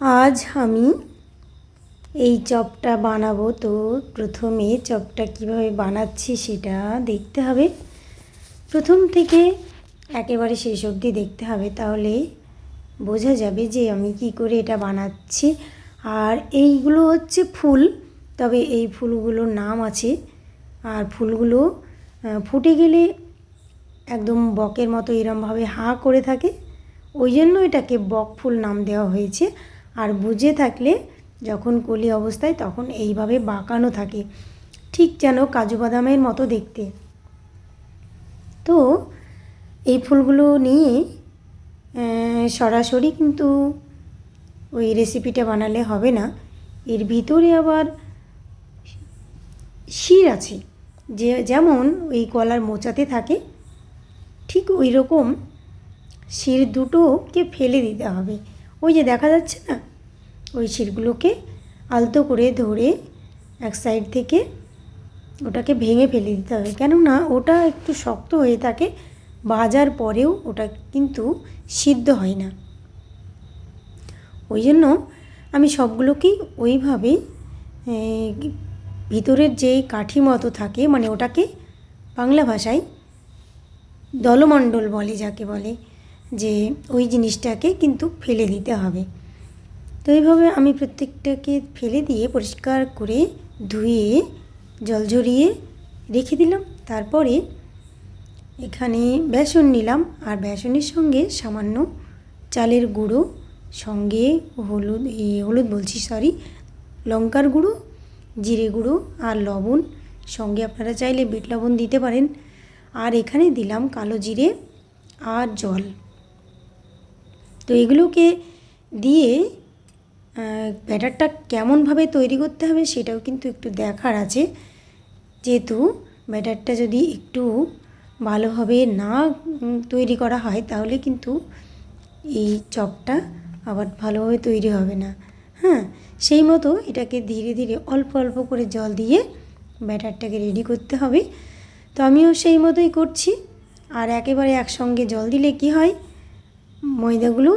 আজ আমি এই চপটা বানাবো। তো প্রথমে চপটা কীভাবে বানাচ্ছি সেটা দেখতে হবে। প্রথম থেকে একেবারে শেষ অবধি দেখতে হবে। তাহলে বোঝা যাবে যে আমি কি করে এটা বানাচ্ছি। আর এইগুলো হচ্ছে ফুল, তবে এই ফুলগুলোর নাম আছে। আর ফুলগুলো ফুটে গেলে একদম বকের মতো এরমভাবে হাঁ করে থাকে। ওই জন্য এটাকে বক ফুল নাম দেওয়া হয়েছে। আর বুঝে থাকলে যখন কলি অবস্থায় তখন এইভাবে বাঁকানো থাকে। ঠিক যেন কাজু বাদামের মতো দেখতে। তো এই ফুলগুলো নিয়ে সরাসরি কিন্তু ওই রেসিপিটা বানালে হবে না। এর ভিতরে আবার শির আছে। যে, যেমন ওই কলার মোচাতে থাকে, ঠিক ওই রকম শির দুটোকে ফেলে দিতে হবে। ওই যে দেখা যাচ্ছে না ওই শিরগুলোকে আলতো করে ধরে এক সাইড থেকে ওটাকে ভেঙে ফেলে দিতে হবে। কেননা ওটা একটু শক্ত হয়ে থাকে ভাজার পরেও ওটা কিন্তু সিদ্ধ হয় না। ওই জন্য আমি সবগুলোকেই ওইভাবেই ভিতরের যে কাঠি মতো থাকে মানে ওটাকে বাংলা ভাষায় দলমণ্ডল বলে, যাকে বলে, যে ওই জিনিসটাকে কিন্তু ফেলে দিতে হবে। তো এইভাবে আমি প্রত্যেকটাকে ফেলে দিয়ে পরিষ্কার করে ধুয়ে, জল ঝরিয়ে রেখে দিলাম। তারপরে এখানে বেসন নিলাম আর বেসনের সঙ্গে সামান্য চালের গুঁড়ো, সঙ্গে হলুদ হলুদ বলছি সরি লঙ্কার গুঁড়ো, জিরে গুঁড়ো আর লবণ। সঙ্গে আপনারা চাইলে বিট লবণ দিতে পারেন। আর এখানে দিলাম কালো জিরে আর জল। তো এগুলোকে দিয়ে ব্যাটারটা কেমনভাবে তৈরি করতে হবে সেটাও কিন্তু একটু দেখার আছে। যেহেতু ব্যাটারটা যদি একটু ভালোভাবে না তৈরি করা হয় তাহলে কিন্তু এই চপটা আবার ভালোভাবে তৈরি হবে না। হ্যাঁ সেই মতো এটাকে ধীরে ধীরে অল্প অল্প করে জল দিয়ে ব্যাটারটাকে রেডি করতে হবে। তো আমিও সেই মতোই করছি। আর একেবারে একসঙ্গে জল দিলে কি হয়? ময়দাগুলো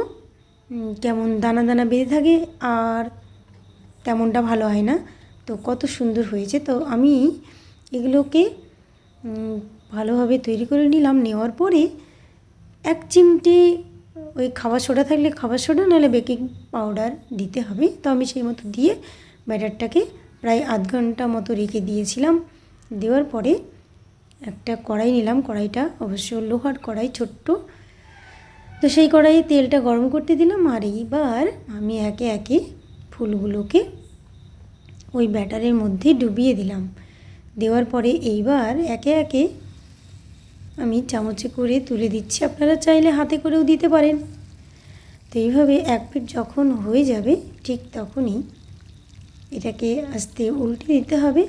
কেমন দানা দানা বেঁধে থাকে আর তেমনটা ভালো হয় না। তো কত সুন্দর হয়েছে। তো আমি এগুলোকে ভালোভাবে তৈরি করে নিলাম। নেওয়ার পরে এক চিমটে ওই খাবার সোডা থাকলে খাবার সোডা, নাহলে বেকিং পাউডার দিতে হবে। তো আমি সেই মতো দিয়ে ব্যাটারটাকে প্রায় আধ ঘণ্টা মতো রেখে দিয়েছিলাম। দেওয়ার পরে একটা কড়াই নিলাম। কড়াইটা অবশ্য লোহার কড়াই, ছোট্ট। তো সেই কড়াইয়ে তেলটা গরম করতে দিলাম আর এইবার আমি একে একে ফুলগুলোকে ওই ব্যাটারের মধ্যে ডুবিয়ে দিলাম। দেওয়ার পরে এইবার একে একে আমি চামচে করে তুলে দিচ্ছি। আপনারা চাইলে হাতে করেও দিতে পারেন। তো এইভাবে এক প্লেট যখন হয়ে যাবে, ঠিক তখনই এটাকে আস্তে উল্টে দিতে হবে।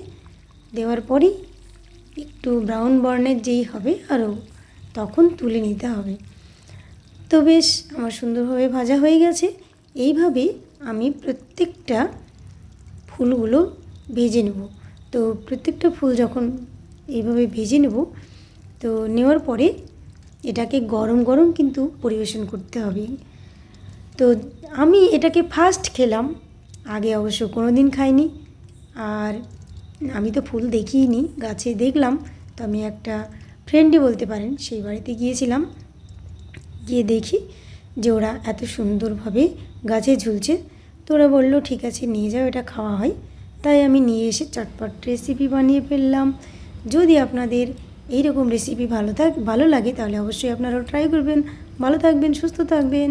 দেওয়ার পরেই একটু ব্রাউন বর্ণের যেই হবে, আরও তখন তুলে নিতে হবে। তো বেশ, আমার সুন্দরভাবে ভাজা হয়ে গেছে। এইভাবে আমি প্রত্যেকটা ফুলগুলো ভেজে নেব। তো প্রত্যেকটা ফুল যখন এইভাবে ভেজে নেব, তো নেওয়ার পরে এটাকে গরম গরম কিন্তু পরিবেশন করতে হবে। তো আমি এটাকে ফার্স্ট খেলাম, আগে অবশ্য কোনো দিন খাইনি। আর আমি তো ফুল দেখিইনি গাছে দেখলাম, তো আমি একটা ফ্রেন্ডই বলতে পারেন, সেই বাড়িতে গিয়েছিলাম। গিয়ে দেখি যে ওরা এত সুন্দরভাবে গাছে ঝুলছে। তো ওরা বলল, ঠিক আছে, নিয়ে যাও, এটা খাওয়া হয়। তাই আমি নিয়ে এসে চটপট রেসিপি বানিয়ে ফেললাম। যদি আপনাদের এই রকম রেসিপি ভালো থাক, ভালো লাগে, তাহলে অবশ্যই আপনারাও ট্রাই করবেন। ভালো থাকবেন, সুস্থ থাকবেন।